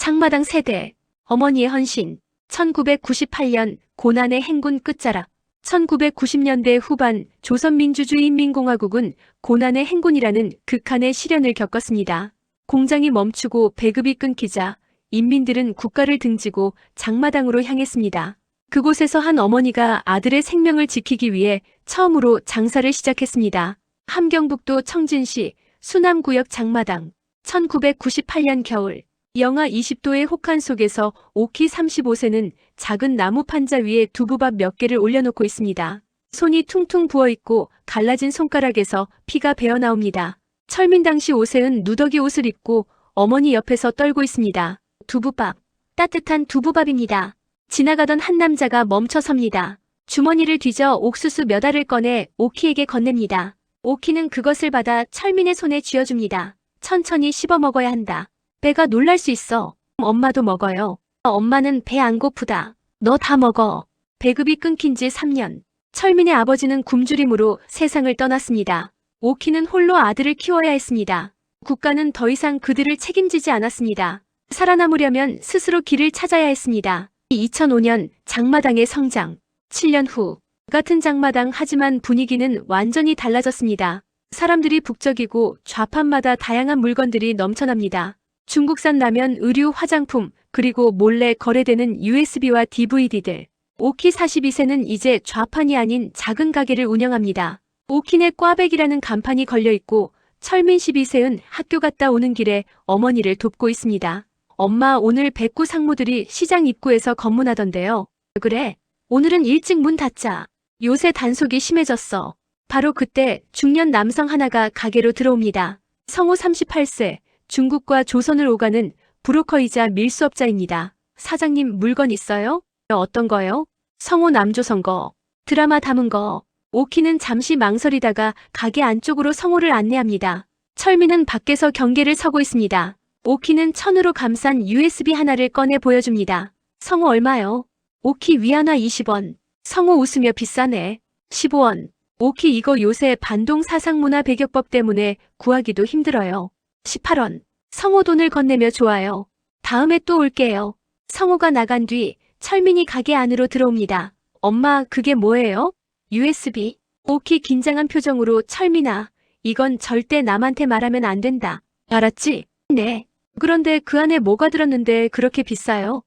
창마당 세대, 어머니의 헌신, 1998년 고난의 행군 끝자락, 1990년대 후반 조선민주주의인민공화국은 고난의 행군이라는 극한의 시련을 겪었습니다. 공장이 멈추고 배급이 끊기자 인민들은 국가를 등지고 장마당으로 향했습니다. 그곳에서 한 어머니가 아들의 생명을 지키기 위해 처음으로 장사를 시작했습니다. 함경북도 청진시 수남구역 장마당 1998년 겨울 영하 20도의 혹한 속에서 오키 35세는 작은 나무 판자 위에 두부밥 몇 개를 올려놓고 있습니다. 손이 퉁퉁 부어있고 갈라진 손가락에서 피가 배어나옵니다. 철민 당시 오세은 누더기 옷을 입고 어머니 옆에서 떨고 있습니다. 두부밥. 따뜻한 두부밥입니다. 지나가던 한 남자가 멈춰 섭니다. 주머니를 뒤져 옥수수 몇 알을 꺼내 오키에게 건넵니다. 오키는 그것을 받아 철민의 손에 쥐어줍니다. 천천히 씹어 먹어야 한다. 배가 놀랄 수 있어. 엄마도 먹어요. 엄마는 배 안 고프다. 너 다 먹어. 배급이 끊긴 지 3년. 철민의 아버지는 굶주림으로 세상을 떠났습니다. 오키는 홀로 아들을 키워야 했습니다. 국가는 더 이상 그들을 책임지지 않았습니다. 살아남으려면 스스로 길을 찾아야 했습니다. 2005년 장마당의 성장. 7년 후 같은 장마당 하지만 분위기는 완전히 달라졌습니다. 사람들이 북적이고 좌판마다 다양한 물건들이 넘쳐납니다. 중국산 라면, 의류, 화장품, 그리고 몰래 거래되는 USB와 DVD들. 오키 42세는 이제 좌판이 아닌 작은 가게를 운영합니다. 오키네 꽈배기라는 간판이 걸려 있고 철민 12세는 학교 갔다 오는 길에 어머니를 돕고 있습니다. 엄마 오늘 백구 상무들이 시장 입구에서 검문하던데요. 그래. 오늘은 일찍 문 닫자. 요새 단속이 심해졌어. 바로 그때 중년 남성 하나가 가게로 들어옵니다. 성우 38세, 중국과 조선을 오가는 브로커이자 밀수업자입니다. 사장님 물건 있어요? 어떤 거요? 성우 남조선 거. 드라마 담은 거. 오키는 잠시 망설이다가 가게 안쪽으로 성우를 안내합니다. 철민은 밖에서 경계를 서고 있습니다. 오키는 천으로 감싼 USB 하나를 꺼내 보여줍니다. 성우 얼마요? 오키 위안화 20원. 성우 웃으며 비싸네. 15원. 오키 이거 요새 반동 사상문화 배격법 때문에 구하기도 힘들어요. 18원. 성우 돈을 건네며 좋아요. 다음에 또 올게요. 성우가 나간 뒤 철민이 가게 안으로 들어옵니다. 엄마 그게 뭐예요? USB. 오키 긴장한 표정으로 철민아, 이건 절대 남한테 말하면 안 된다. 알았지? 네. 그런데 그 안에 뭐가 들었는데 그렇게 비싸요?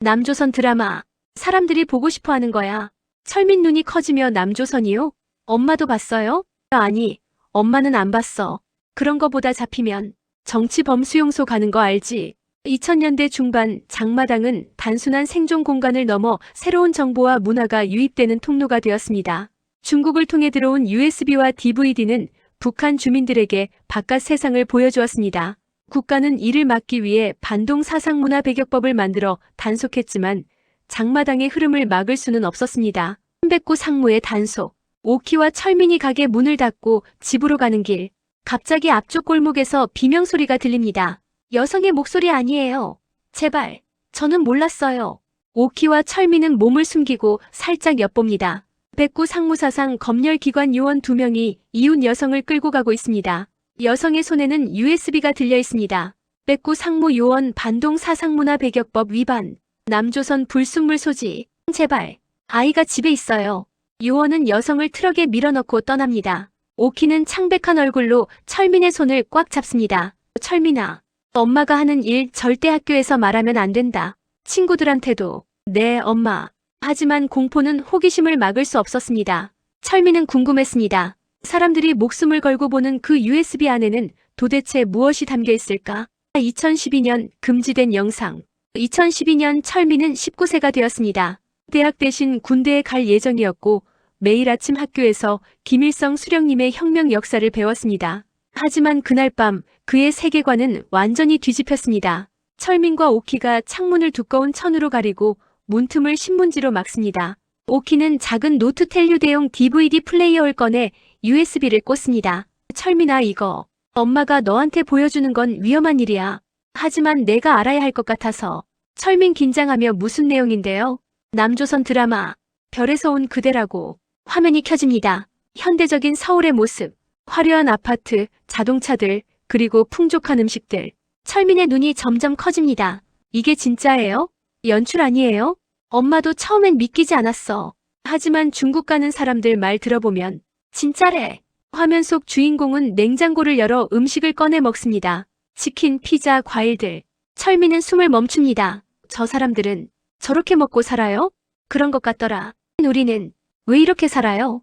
남조선 드라마. 사람들이 보고 싶어 하는 거야. 철민 눈이 커지며 남조선이요? 엄마도 봤어요? 아니, 엄마는 안 봤어. 그런 거보다 잡히면 정치범 수용소 가는 거 알지? 2000년대 중반 장마당은 단순한 생존 공간을 넘어 새로운 정보와 문화가 유입되는 통로가 되었습니다. 중국을 통해 들어온 USB와 DVD는 북한 주민들에게 바깥 세상을 보여주었습니다. 국가는 이를 막기 위해 반동 사상문화 배격법을 만들어 단속했지만 장마당의 흐름을 막을 수는 없었습니다. 한백구 상무의 단속. 오키와 철민이 가게 문을 닫고 집으로 가는 길. 갑자기 앞쪽 골목에서 비명소리가 들립니다. 여성의 목소리 아니에요. 제발. 저는 몰랐어요. 오키와 철민은 몸을 숨기고 살짝 엿봅니다. 백구 상무사상 검열기관 요원 두 명이 이웃 여성을 끌고 가고 있습니다. 여성의 손에는 USB가 들려 있습니다. 백구 상무 요원 반동 사상문화 배격법 위반. 남조선 불순물 소지. 제발. 아이가 집에 있어요. 요원은 여성을 트럭에 밀어넣고 떠납니다. 오키는 창백한 얼굴로 철민의 손을 꽉 잡습니다. 철민아. 엄마가 하는 일 절대 학교에서 말하면 안 된다. 친구들한테도. 네, 엄마. 하지만 공포는 호기심을 막을 수 없었습니다. 철민은 궁금했습니다. 사람들이 목숨을 걸고 보는 그 USB 안에는 도대체 무엇이 담겨 있을까? 2012년 금지된 영상. 2012년 철민은 19세가 되었습니다. 대학 대신 군대에 갈 예정이었고 매일 아침 학교에서 김일성 수령님의 혁명 역사를 배웠습니다. 하지만 그날 밤 그의 세계관은 완전히 뒤집혔습니다. 철민과 오키가 창문을 두꺼운 천으로 가리고 문틈을 신문지로 막습니다. 오키는 작은 노트 텔류 대용 DVD 플레이어를 꺼내 USB를 꽂습니다. 철민아 이거 엄마가 너한테 보여주는 건 위험한 일이야. 하지만 내가 알아야 할 것 같아서. 철민 긴장하며 무슨 내용인데요? 남조선 드라마 별에서 온 그대라고 화면이 켜집니다. 현대적인 서울의 모습, 화려한 아파트, 자동차들, 그리고 풍족한 음식들. 철민의 눈이 점점 커집니다. 이게 진짜예요? 연출 아니에요? 엄마도 처음엔 믿기지 않았어. 하지만 중국 가는 사람들 말 들어보면 진짜래. 화면 속 주인공은 냉장고를 열어 음식을 꺼내 먹습니다. 치킨, 피자, 과일들. 철미는 숨을 멈춥니다. 저 사람들은 저렇게 먹고 살아요? 그런 것 같더라. 우리는 왜 이렇게 살아요?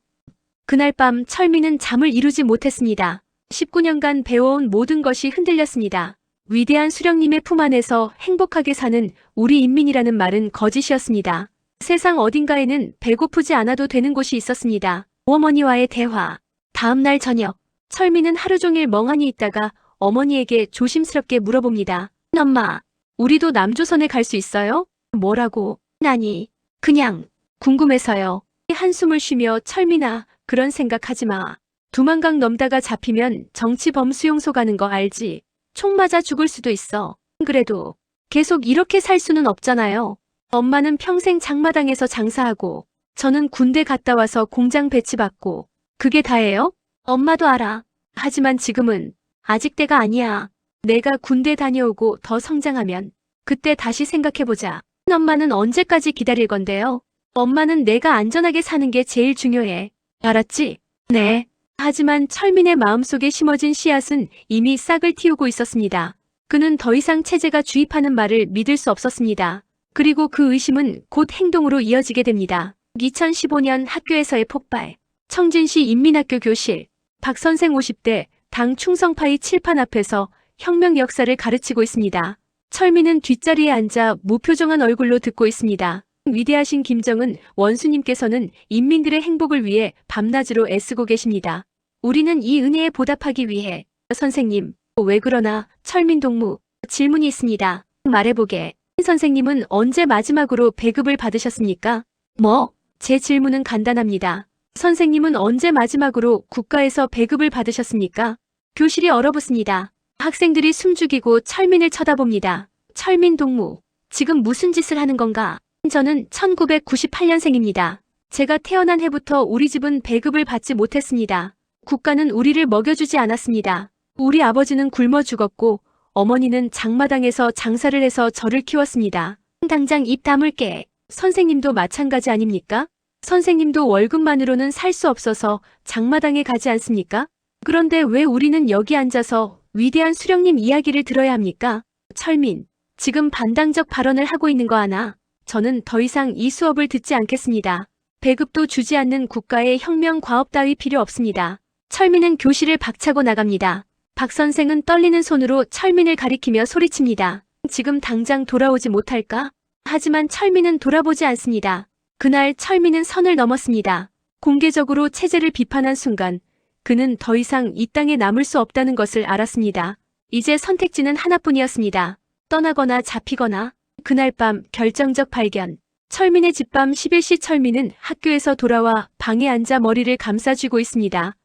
그날 밤 철미는 잠을 이루지 못했습니다. 19년간 배워온 모든 것이 흔들렸습니다. 위대한 수령님의 품 안에서 행복하게 사는 우리 인민이라는 말은 거짓이었습니다. 세상 어딘가에는 배고프지 않아도 되는 곳이 있었습니다. 어머니와의 대화. 다음 날 저녁, 철미는 하루 종일 멍하니 있다가 어머니에게 조심스럽게 물어봅니다. 엄마, 우리도 남조선에 갈 수 있어요? 뭐라고? 나니, 그냥, 궁금해서요. 한숨을 쉬며 철민아, 그런 생각하지 마. 두만강 넘다가 잡히면 정치범 수용소 가는 거 알지? 총 맞아 죽을 수도 있어. 그래도 계속 이렇게 살 수는 없잖아요. 엄마는 평생 장마당에서 장사하고 저는 군대 갔다 와서 공장 배치받고 그게 다예요? 엄마도 알아. 하지만 지금은 아직 때가 아니야. 내가 군대 다녀오고 더 성장하면 그때 다시 생각해보자. 엄마는 언제까지 기다릴 건데요? 엄마는 내가 안전하게 사는 게 제일 중요해. 알았지? 네. 하지만 철민의 마음속에 심어진 씨앗은 이미 싹을 틔우고 있었습니다. 그는 더 이상 체제가 주입하는 말을 믿을 수 없었습니다. 그리고 그 의심은 곧 행동으로 이어지게 됩니다. 2015년 학교에서의 폭발. 청진시 인민학교 교실. 박 선생 50대 당 충성파의 칠판 앞에서 혁명 역사를 가르치고 있습니다. 철민은 뒷자리에 앉아 무표정한 얼굴로 듣고 있습니다. 위대하신 김정은 원수님께서는 인민들의 행복을 위해 밤낮으로 애쓰고 계십니다. 우리는 이 은혜에 보답하기 위해 선생님, 왜 그러나 철민 동무 질문이 있습니다. 말해보게. 선생님은 언제 마지막으로 배급을 받으셨습니까? 뭐? 제 질문은 간단합니다. 선생님은 언제 마지막으로 국가에서 배급을 받으셨습니까? 교실이 얼어붙습니다. 학생들이 숨죽이고 철민을 쳐다봅니다. 철민 동무, 지금 무슨 짓을 하는 건가? 저는 1998년생입니다. 제가 태어난 해부터 우리 집은 배급을 받지 못했습니다. 국가는 우리를 먹여주지 않았습니다. 우리 아버지는 굶어 죽었고 어머니는 장마당에서 장사를 해서 저를 키웠습니다. 당장 입 다물게. 선생님도 마찬가지 아닙니까? 선생님도 월급만으로는 살 수 없어서 장마당에 가지 않습니까? 그런데 왜 우리는 여기 앉아서 위대한 수령님 이야기를 들어야 합니까? 철민, 지금 반당적 발언을 하고 있는 거 아나? 저는 더 이상 이 수업을 듣지 않겠습니다. 배급도 주지 않는 국가의 혁명 과업 따위 필요 없습니다. 철민은 교실을 박차고 나갑니다. 박 선생은 떨리는 손으로 철민을 가리키며 소리칩니다. 지금 당장 돌아오지 못할까? 하지만 철민은 돌아보지 않습니다. 그날 철민은 선을 넘었습니다. 공개적으로 체제를 비판한 순간 그는 더 이상 이 땅에 남을 수 없다는 것을 알았습니다. 이제 선택지는 하나뿐이었습니다. 떠나거나 잡히거나 그날 밤 결정적 발견. 철민의 집밤 11시 철민은 학교에서 돌아와 방에 앉아 머리를 감싸쥐고 있습니다.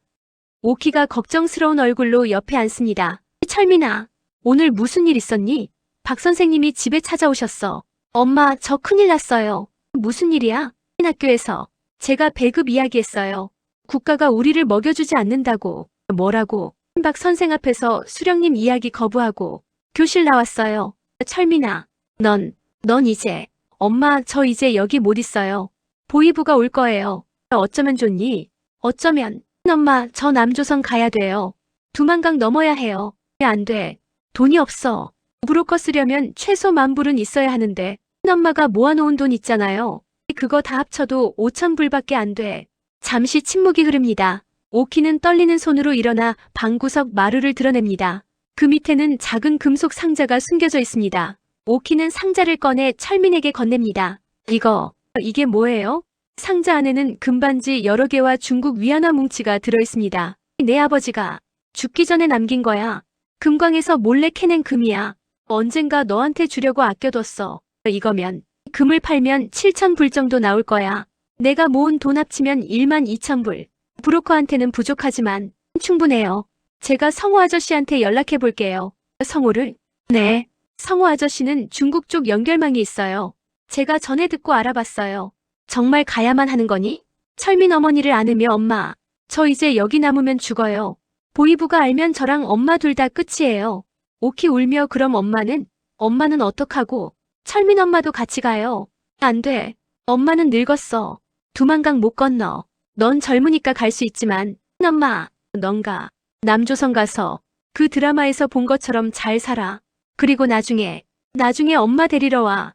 오키가 걱정스러운 얼굴로 옆에 앉습니다. 철민아, 오늘 무슨 일 있었니? 박 선생님이 집에 찾아오셨어. 엄마, 저 큰일 났어요. 무슨 일이야? 학교에서 제가 배급 이야기했어요. 국가가 우리를 먹여주지 않는다고. 뭐라고? 박 선생 앞에서 수령님 이야기 거부하고 교실 나왔어요. 철민아, 넌, 넌 이제, 엄마, 저 이제 여기 못 있어요. 보이부가 올 거예요. 어쩌면 좋니? 어쩌면, 엄마, 저 남조선 가야 돼요. 두만강 넘어야 해요. 안 돼. 돈이 없어. 브로커 쓰려면 최소 만 불은 있어야 하는데, 엄마가 모아놓은 돈 있잖아요. 그거 다 합쳐도 5천 불밖에 안 돼. 잠시 침묵이 흐릅니다. 오키는 떨리는 손으로 일어나 방구석 마루를 드러냅니다. 그 밑에는 작은 금속 상자가 숨겨져 있습니다. 오키는 상자를 꺼내 철민에게 건넵니다. 이거, 이게 뭐예요? 상자 안에는 금반지 여러 개와 중국 위안화 뭉치가 들어있습니다. 내 아버지가 죽기 전에 남긴 거야. 금광에서 몰래 캐낸 금이야. 언젠가 너한테 주려고 아껴뒀어. 이거면 금을 팔면 7천 불 정도 나올 거야. 내가 모은 돈 합치면 1만 2천 불. 브로커한테는 부족하지만 충분해요. 제가 성호 아저씨한테 연락해 볼게요. 성호를? 네. 성호 아저씨는 중국 쪽 연결망이 있어요. 제가 전에 듣고 알아봤어요. 정말 가야만 하는 거니? 철민 어머니를 안으며 엄마. 저 이제 여기 남으면 죽어요. 보이부가 알면 저랑 엄마 둘 다 끝이에요. 오키 울며 그럼 엄마는? 엄마는 어떡하고? 철민 엄마도 같이 가요. 안 돼. 엄마는 늙었어. 두만강 못 건너. 넌 젊으니까 갈 수 있지만, 엄마, 넌가. 남조선 가서 그 드라마에서 본 것처럼 잘 살아. 그리고 나중에, 나중에 엄마 데리러 와.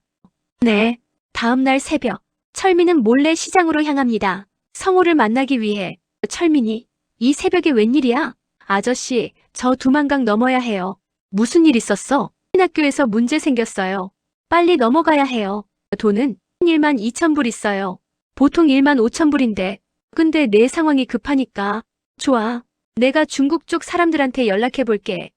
네. 다음 날 새벽, 철민은 몰래 시장으로 향합니다. 성호를 만나기 위해. 철민이, 이 새벽에 웬일이야? 아저씨, 저 두만강 넘어야 해요. 무슨 일 있었어? 학교에서 문제 생겼어요. 빨리 넘어가야 해요. 돈은 1만 2천 불 있어요. 보통 1만 5천 불인데. 근데 내 상황이 급하니까. 좋아. 내가 중국 쪽 사람들한테 연락해 볼게.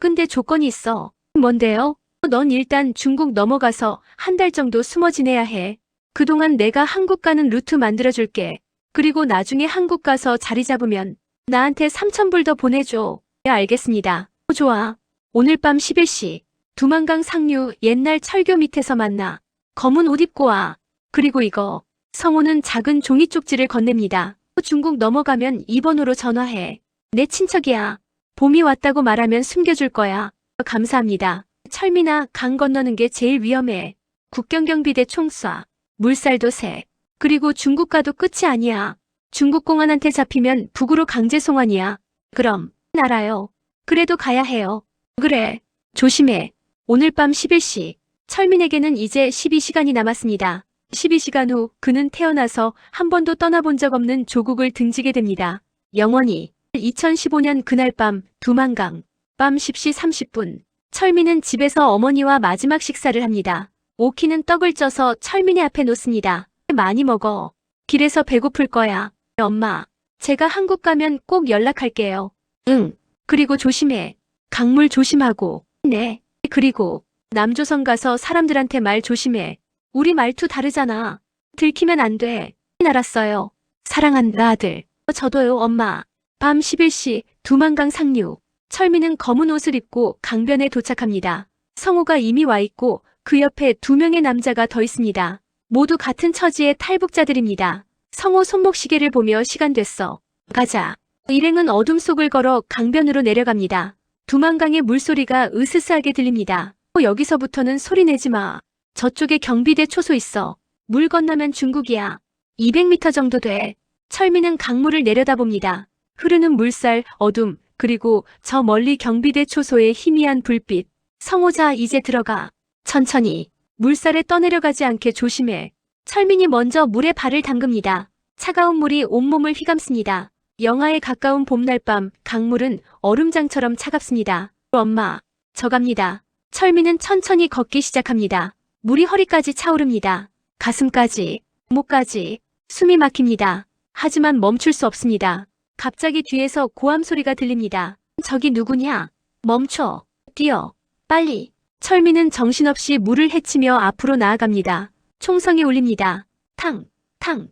근데 조건이 있어. 뭔데요? 넌 일단 중국 넘어가서 한 달 정도 숨어 지내야 해. 그동안 내가 한국 가는 루트 만들어 줄게. 그리고 나중에 한국 가서 자리 잡으면 나한테 3천 불 더 보내줘. 네, 알겠습니다. 좋아. 오늘 밤 11시 두만강 상류 옛날 철교 밑에서 만나. 검은 옷 입고 와. 그리고 이거. 성호는 작은 종이 쪽지를 건넵니다. 중국 넘어가면 2번으로 전화해. 내 친척이야. 봄이 왔다고 말하면 숨겨줄 거야. 감사합니다. 철미나 강 건너는 게 제일 위험해. 국경경비대 총쏴. 물살도 세. 그리고 중국 가도 끝이 아니야. 중국 공안한테 잡히면 북으로 강제 송환이야. 그럼, 알아요. 그래도 가야 해요. 그래. 조심해. 오늘 밤 11시. 철민에게는 이제 12시간이 남았습니다. 12시간 후 그는 태어나서 한 번도 떠나본 적 없는 조국을 등지게 됩니다. 영원히 2015년 그날 밤 두만강 밤 10시 30분 철민은 집에서 어머니와 마지막 식사를 합니다. 오키는 떡을 쪄서 철민의 앞에 놓습니다. 많이 먹어. 길에서 배고플 거야. 엄마, 제가 한국 가면 꼭 연락할게요. 응. 그리고 조심해. 강물 조심하고. 네. 그리고 남조선 가서 사람들한테 말 조심해. 우리 말투 다르잖아. 들키면 안 돼. 알았어요. 사랑한다 아들. 저도요 엄마. 밤 11시 두만강 상류. 철민은 검은 옷을 입고 강변에 도착합니다. 성호가 이미 와 있고 그 옆에 두 명의 남자가 더 있습니다. 모두 같은 처지의 탈북자들입니다. 성호 손목 시계를 보며 시간 됐어. 가자. 일행은 어둠 속을 걸어 강변으로 내려갑니다. 두만강의 물소리가 으스스하게 들립니다. 어, 여기서부터는 소리 내지 마. 저쪽에 경비대 초소 있어. 물 건너면 중국이야. 200m 정도 돼. 철민은 강물을 내려다봅니다. 흐르는 물살, 어둠, 그리고 저 멀리 경비대 초소의 희미한 불빛. 성호자 이제 들어가. 천천히. 물살에 떠내려가지 않게 조심해. 철민이 먼저 물에 발을 담급니다. 차가운 물이 온몸을 휘감습니다. 영하에 가까운 봄날 밤 강물은 얼음장처럼 차갑습니다. 엄마, 저 갑니다. 철민은 천천히 걷기 시작합니다. 물이 허리까지 차오릅니다. 가슴까지, 목까지, 숨이 막힙니다. 하지만 멈출 수 없습니다. 갑자기 뒤에서 고함 소리가 들립니다. 저기 누구냐? 멈춰. 뛰어. 빨리. 철민은 정신없이 물을 헤치며 앞으로 나아갑니다. 총성이 울립니다. 탕, 탕.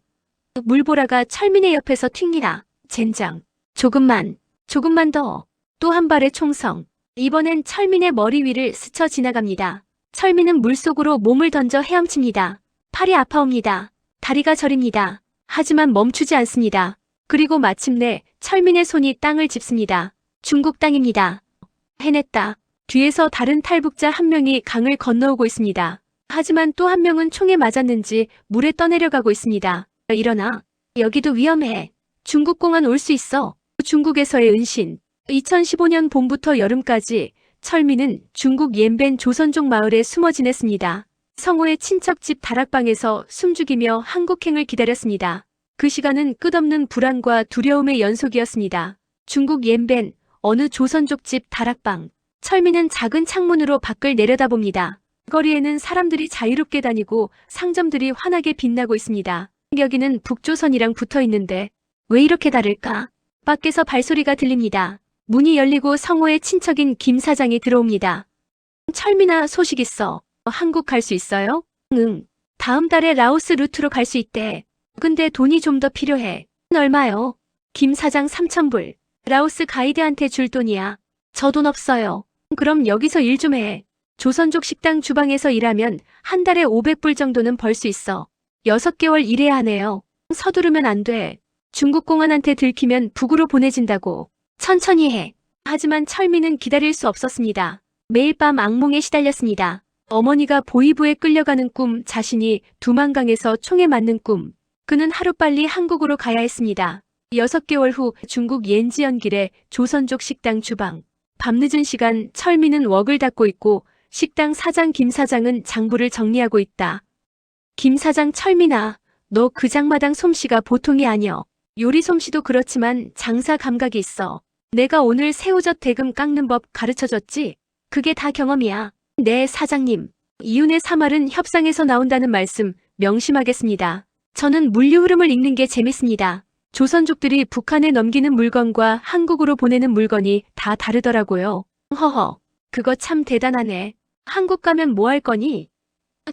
물보라가 철민의 옆에서 튕기라. 젠장. 조금만, 조금만 더. 또 한 발의 총성. 이번엔 철민의 머리 위를 스쳐 지나갑니다. 철민은 물속으로 몸을 던져 헤엄칩니다. 팔이 아파옵니다. 다리가 저립니다. 하지만 멈추지 않습니다. 그리고 마침내 철민의 손이 땅을 짚습니다. 중국 땅입니다. 해냈다. 뒤에서 다른 탈북자 한 명이 강을 건너오고 있습니다. 하지만 또 한 명은 총에 맞았는지 물에 떠내려가고 있습니다. 일어나. 여기도 위험해. 중국 공안 올 수 있어. 중국에서의 은신. 2015년 봄부터 여름까지 철민은 중국 옌벤 조선족 마을에 숨어 지냈습니다. 성호의 친척집 다락방에서 숨죽이며 한국행을 기다렸습니다. 그 시간은 끝없는 불안과 두려움의 연속이었습니다. 중국 옌벤 어느 조선족 집 다락방. 철민은 작은 창문으로 밖을 내려다봅니다. 거리에는 사람들이 자유롭게 다니고 상점들이 환하게 빛나고 있습니다. 여기는 북조선이랑 붙어 있는데 왜 이렇게 다를까? 밖에서 발소리가 들립니다. 문이 열리고 성호의 친척인 김 사장이 들어옵니다. 철민아 소식 있어. 한국 갈 수 있어요? 응. 다음 달에 라오스 루트로 갈 수 있대. 근데 돈이 좀 더 필요해. 얼마요? 김 사장 3천불. 라오스 가이드한테 줄 돈이야. 저 돈 없어요. 그럼 여기서 일 좀 해. 조선족 식당 주방에서 일하면 한 달에 500불 정도는 벌 수 있어. 6개월 일해야 하네요. 서두르면 안 돼. 중국 공안한테 들키면 북으로 보내진다고. 천천히 해. 하지만 철민은 기다릴 수 없었습니다. 매일 밤 악몽에 시달렸습니다. 어머니가 보이부에 끌려가는 꿈, 자신이 두만강에서 총에 맞는 꿈. 그는 하루빨리 한국으로 가야 했습니다. 6개월 후 중국 옌지연길의 조선족 식당 주방. 밤늦은 시간 철민은 웍을 닦고 있고 식당 사장 김 사장은 장부를 정리하고 있다. 김 사장 철민아, 너 그 장마당 솜씨가 보통이 아니여. 요리 솜씨도 그렇지만 장사 감각이 있어. 내가 오늘 새우젓 대금 깎는 법 가르쳐줬지? 그게 다 경험이야. 네, 사장님. 이윤의 사말은 협상에서 나온다는 말씀 명심하겠습니다. 저는 물류 흐름을 읽는 게 재밌습니다. 조선족들이 북한에 넘기는 물건과 한국으로 보내는 물건이 다 다르더라고요. 허허, 그거 참 대단하네. 한국 가면 뭐 할 거니?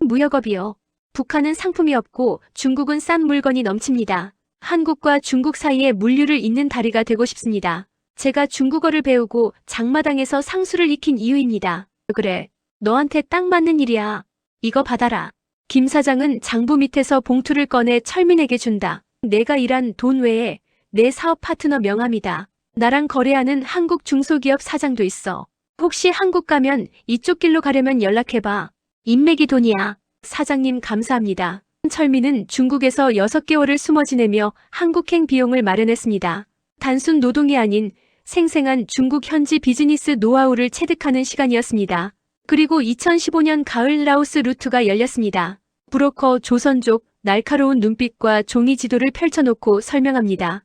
무역업이요. 북한은 상품이 없고 중국은 싼 물건이 넘칩니다. 한국과 중국 사이에 물류를 잇는 다리가 되고 싶습니다. 제가 중국어를 배우고 장마당에서 상수를 익힌 이유입니다. 그래, 너한테 딱 맞는 일이야. 이거 받아라. 김 사장은 장부 밑에서 봉투를 꺼내 철민에게 준다. 내가 일한 돈 외에 내 사업 파트너 명함이다. 나랑 거래하는 한국 중소기업 사장도 있어. 혹시 한국 가면 이쪽 길로 가려면 연락해봐. 인맥이 돈이야. 사장님 감사합니다. 철민은 중국에서 6개월을 숨어 지내며 한국행 비용을 마련했습니다. 단순 노동이 아닌 생생한 중국 현지 비즈니스 노하우를 체득하는 시간이었습니다. 그리고 2015년 가을 라오스 루트가 열렸습니다. 브로커 조선족 날카로운 눈빛과 종이 지도를 펼쳐놓고 설명합니다.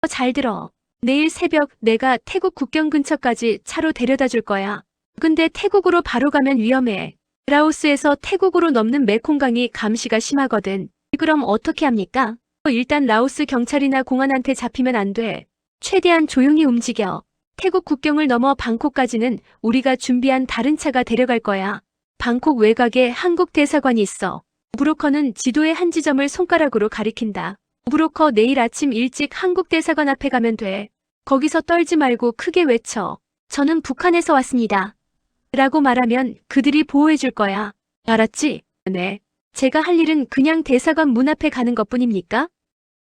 어, 잘 들어. 내일 새벽 내가 태국 국경 근처까지 차로 데려다 줄 거야. 근데 태국으로 바로 가면 위험해. 라오스에서 태국으로 넘는 메콩강이 감시가 심하거든. 그럼 어떻게 합니까? 어, 일단 라오스 경찰이나 공안한테 잡히면 안 돼. 최대한 조용히 움직여. 태국 국경을 넘어 방콕까지는 우리가 준비한 다른 차가 데려갈 거야. 방콕 외곽에 한국 대사관이 있어. 브로커는 지도의 한 지점을 손가락으로 가리킨다. 브로커 내일 아침 일찍 한국 대사관 앞에 가면 돼. 거기서 떨지 말고 크게 외쳐. 저는 북한에서 왔습니다. 라고 말하면 그들이 보호해 줄 거야. 알았지? 네. 제가 할 일은 그냥 대사관 문 앞에 가는 것 뿐입니까?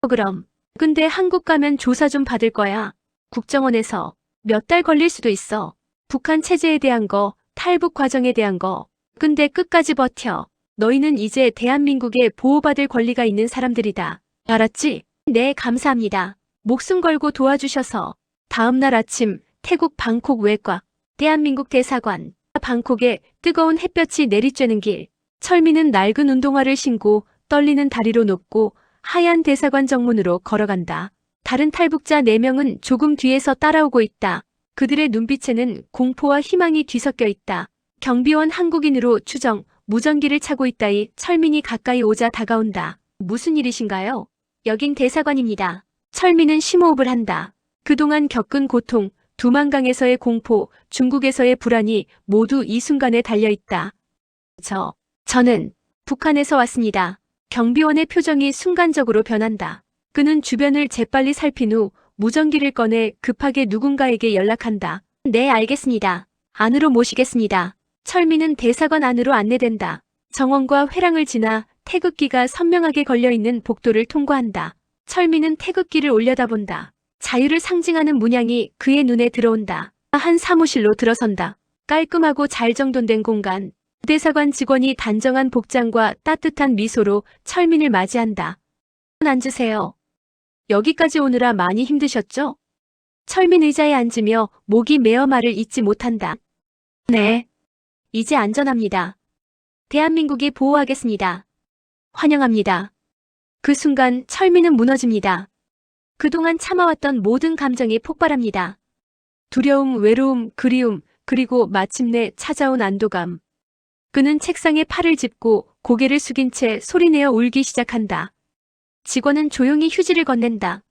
어, 그럼. 근데 한국 가면 조사 좀 받을 거야. 국정원에서 몇 달 걸릴 수도 있어. 북한 체제에 대한 거, 탈북 과정에 대한 거. 근데 끝까지 버텨. 너희는 이제 대한민국에 보호받을 권리가 있는 사람들이다. 알았지? 네, 감사합니다. 목숨 걸고 도와주셔서. 다음 날 아침 태국 방콕 외곽 대한민국 대사관 방콕에 뜨거운 햇볕이 내리쬐는 길 철민은 낡은 운동화를 신고 떨리는 다리로 높고 하얀 대사관 정문으로 걸어간다. 다른 탈북자 4명은 조금 뒤에서 따라오고 있다. 그들의 눈빛에는 공포와 희망이 뒤섞여 있다. 경비원 한국인으로 추정, 무전기를 차고 있다이 철민이 가까이 오자 다가온다. 무슨 일이신가요? 여긴 대사관입니다. 철민은 심호흡을 한다. 그동안 겪은 고통, 두만강에서의 공포, 중국에서의 불안이 모두 이 순간에 달려있다. 저, 저는 북한에서 왔습니다. 경비원의 표정이 순간적으로 변한다. 그는 주변을 재빨리 살핀 후 무전기를 꺼내 급하게 누군가에게 연락한다. 네, 알겠습니다. 안으로 모시겠습니다. 철민은 대사관 안으로 안내된다. 정원과 회랑을 지나 태극기가 선명하게 걸려있는 복도를 통과한다. 철민은 태극기를 올려다본다. 자유를 상징하는 문양이 그의 눈에 들어온다. 한 사무실로 들어선다. 깔끔하고 잘 정돈된 공간. 대사관 직원이 단정한 복장과 따뜻한 미소로 철민을 맞이한다. 앉으세요. 여기까지 오느라 많이 힘드셨죠? 철민 의자에 앉으며 목이 메어 말을 잇지 못한다. 네. 이제 안전합니다. 대한민국이 보호하겠습니다. 환영합니다. 그 순간 철민은 무너집니다. 그동안 참아왔던 모든 감정이 폭발합니다. 두려움, 외로움, 그리움, 그리고 마침내 찾아온 안도감. 그는 책상에 팔을 짚고 고개를 숙인 채 소리내어 울기 시작한다. 직원은 조용히 휴지를 건넨다.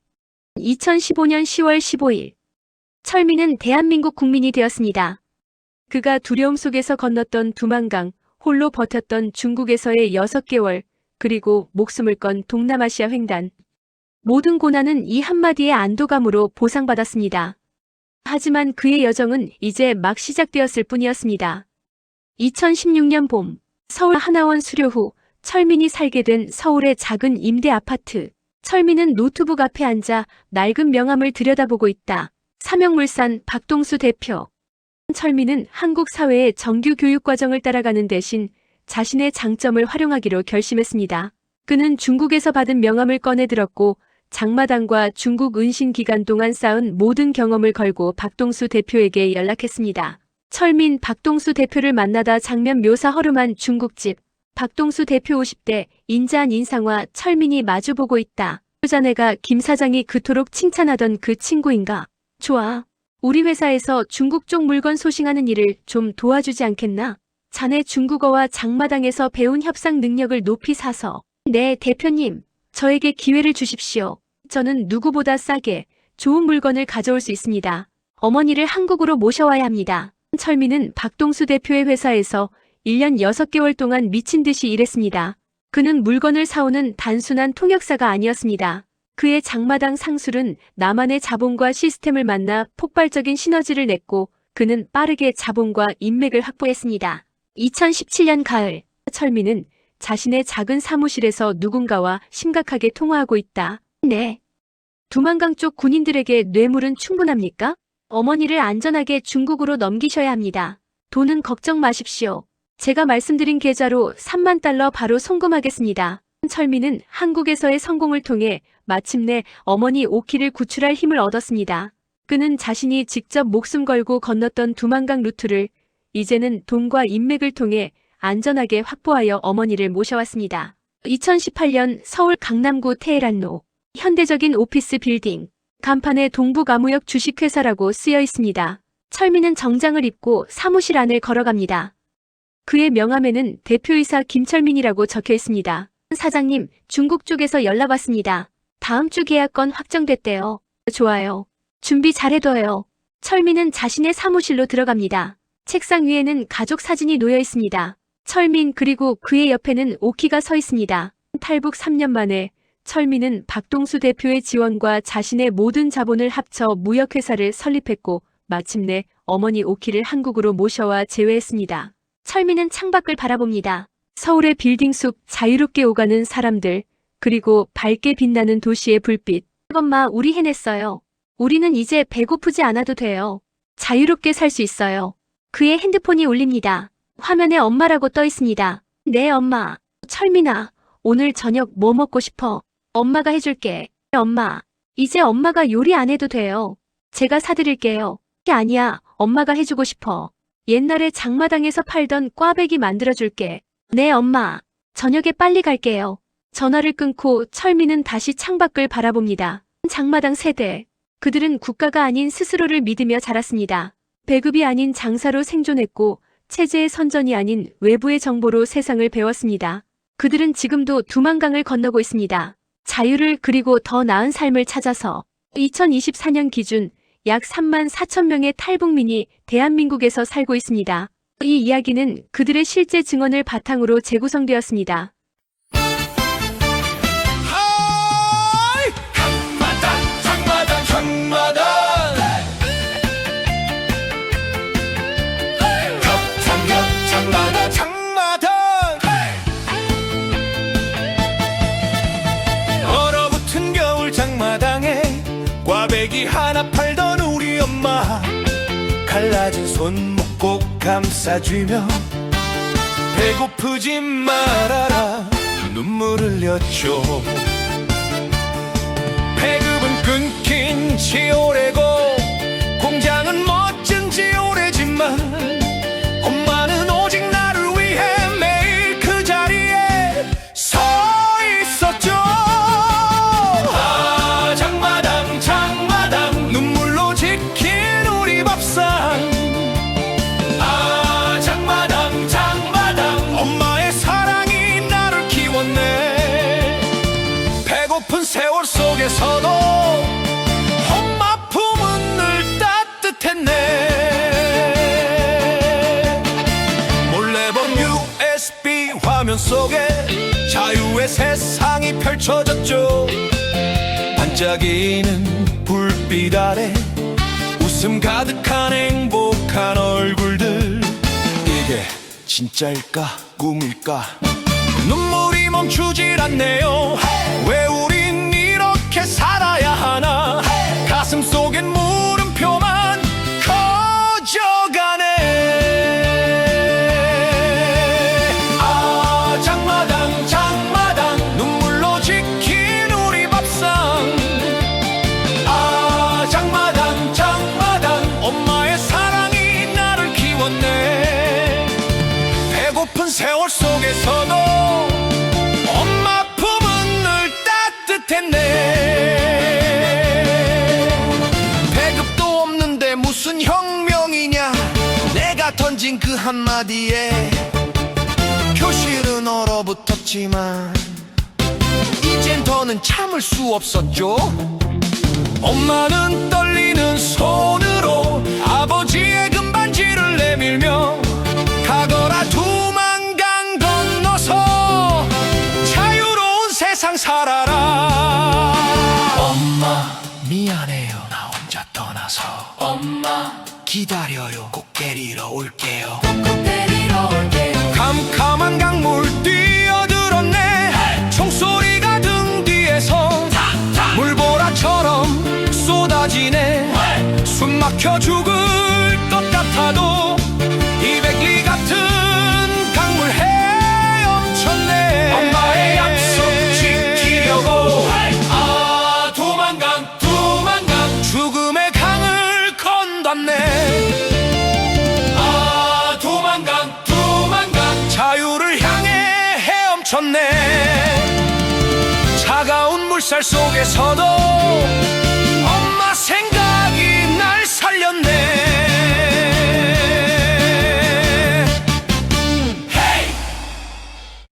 2015년 10월 15일. 철민은 대한민국 국민이 되었습니다. 그가 두려움 속에서 건넜던 두만강, 홀로 버텼던 중국에서의 6개월, 그리고 목숨을 건 동남아시아 횡단. 모든 고난은 이 한마디의 안도감으로 보상받았습니다. 하지만 그의 여정은 이제 막 시작되었을 뿐이었습니다. 2016년 봄, 서울 하나원 수료 후 철민이 살게 된 서울의 작은 임대 아파트. 철민은 노트북 앞에 앉아 낡은 명함을 들여다보고 있다. 삼영물산 박동수 대표. 철민은 한국 사회의 정규 교육 과정을 따라가는 대신 자신의 장점을 활용하기로 결심했습니다. 그는 중국에서 받은 명함을 꺼내 들었고 장마당과 중국 은신 기간 동안 쌓은 모든 경험을 걸고 박동수 대표에게 연락했습니다. 철민 박동수 대표를 만나다 장면 묘사 허름한 중국집. 박동수 대표 50대 인자한 인상과 철민이 마주보고 있다. 자네가 김 사장이 그토록 칭찬하던 그 친구인가? 좋아. 우리 회사에서 중국 쪽 물건 소싱하는 일을 좀 도와주지 않겠나? 자네 중국어와 장마당에서 배운 협상 능력을 높이 사서. 네, 대표님. 저에게 기회를 주십시오. 저는 누구보다 싸게 좋은 물건을 가져올 수 있습니다. 어머니를 한국으로 모셔와야 합니다. 철민은 박동수 대표의 회사에서 1년 6개월 동안 미친 듯이 일했습니다. 그는 물건을 사오는 단순한 통역사가 아니었습니다. 그의 장마당 상술은 나만의 자본과 시스템을 만나 폭발적인 시너지를 냈고 그는 빠르게 자본과 인맥을 확보했습니다. 2017년 가을, 철민은 자신의 작은 사무실에서 누군가와 심각하게 통화하고 있다. 네. 두만강 쪽 군인들에게 뇌물은 충분합니까? 어머니를 안전하게 중국으로 넘기셔야 합니다. 돈은 걱정 마십시오. 제가 말씀드린 계좌로 3만 달러 바로 송금하겠습니다. 철민은 한국에서의 성공을 통해 마침내 어머니 오키를 구출할 힘을 얻었습니다. 그는 자신이 직접 목숨 걸고 건넜던 두만강 루트를 이제는 돈과 인맥을 통해 안전하게 확보하여 어머니를 모셔왔습니다. 2018년 서울 강남구 테헤란로 현대적인 오피스 빌딩 간판에 동북아무역 주식회사라고 쓰여 있습니다. 철민은 정장을 입고 사무실 안을 걸어갑니다. 그의 명함에는 대표이사 김철민이라고 적혀 있습니다. 사장님, 중국 쪽에서 연락 왔습니다. 다음 주 계약건 확정됐대요. 좋아요. 준비 잘해둬요. 철민은 자신의 사무실로 들어갑니다. 책상 위에는 가족 사진이 놓여 있습니다. 철민 그리고 그의 옆에는 오키가 서 있습니다. 탈북 3년 만에 철민은 박동수 대표의 지원과 자신의 모든 자본을 합쳐 무역회사를 설립했고 마침내 어머니 오키를 한국으로 모셔와 제외했습니다. 철민은 창밖을 바라봅니다. 서울의 빌딩 숲 자유롭게 오가는 사람들 그리고 밝게 빛나는 도시의 불빛. 엄마 우리 해냈어요. 우리는 이제 배고프지 않아도 돼요. 자유롭게 살 수 있어요. 그의 핸드폰이 울립니다. 화면에 엄마라고 떠 있습니다. 네 엄마. 철민아 오늘 저녁 뭐 먹고 싶어? 엄마가 해줄게. 엄마, 이제 엄마가 요리 안 해도 돼요. 제가 사드릴게요. 아니야, 엄마가 해주고 싶어. 옛날에 장마당에서 팔던 꽈배기 만들어줄게. 네, 엄마. 저녁에 빨리 갈게요. 전화를 끊고 철민은 다시 창밖을 바라봅니다. 장마당 세대. 그들은 국가가 아닌 스스로를 믿으며 자랐습니다. 배급이 아닌 장사로 생존했고, 체제의 선전이 아닌 외부의 정보로 세상을 배웠습니다. 그들은 지금도 두만강을 건너고 있습니다. 자유를 그리고 더 나은 삶을 찾아서 2024년 기준 약 3만 4천 명의 탈북민이 대한민국에서 살고 있습니다. 이 이야기는 그들의 실제 증언을 바탕으로 재구성되었습니다. 하나 손목 꼭 감싸주며 배고프지 말아라. 눈물 흘렸죠 배급은 끊긴 지 오래고 공장은 세월 속에서도 엄마 품은 늘 따뜻했네. 몰래 본 USB 화면 속에 자유의 세상이 펼쳐졌죠. 반짝이는 불빛 아래 웃음 가득한 행복한 얼굴들. 이게 진짜일까? 꿈일까? 눈물이 멈추질 않네요 하나 가 던진 그 한마디에 교실은 얼어붙었지만 이젠 더는 참을 수 없었죠. 엄마는 떨리는 손으로 아버지의 금반지를 내밀며 가거라 두만강 건너서 자유로운 세상 살아라. 엄마 미안해요 나 혼자 떠나서. 엄마 기다려요. 꼭 데리러 올게요. 캄캄한 강물 뛰어들었네. 총소리가 등 뒤에서 물보라처럼 쏟아지네. 숨 막혀 죽을 것 같아도 물살 속에서도